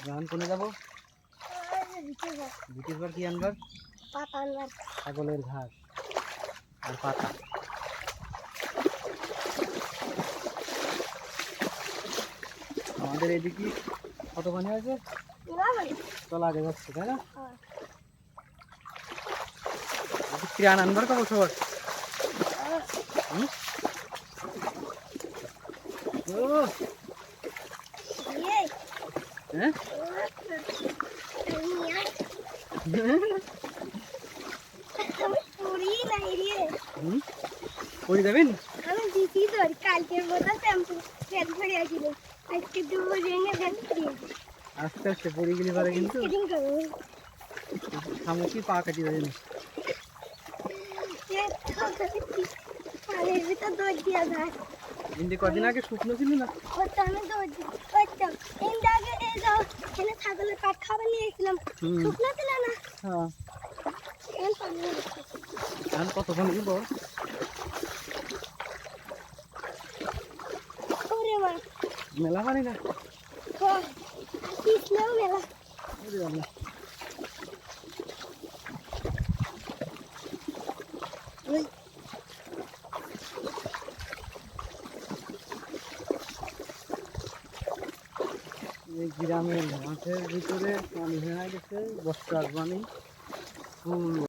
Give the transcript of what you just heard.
এখন কোনে যাব? ব্রিটিশ বার কি আনবার? পাতা আনবার ছাগলের ঘাস আর পাতা। আমাদের এদিকে কতখানি আছে চল আগে যাচ্ছে তাই না? এদিক আনবার কব সবার? হুম? হ্যাঁ আমি যাবেন? তোর কালকের মতো শ্যাম্পু আসিল আজকে দুপুর রেঙে দেন আস্তে আস্তে পড়ে গেলে পারে কিন্তু স্কেটিং করব শামুকি পা কাটি দেবেন। পানির ভিতর দৌড় দিয়া যায় কিন্তু কদিন আগে শুকনো ছিল না? ওটা আমি দৌড় দিই ছাগলের পাট খাবার নিয়ে গেছিলাম শুকনো ছিল না। হ্যাঁ। দিচ্ছি। এখন কতক্ষণ দিব মেলা পানি না? কৃষ্ণও মেলা? এই গ্রামের মাঠের ভিতরে পানি হয়ে গেছে বর্ষার পানি।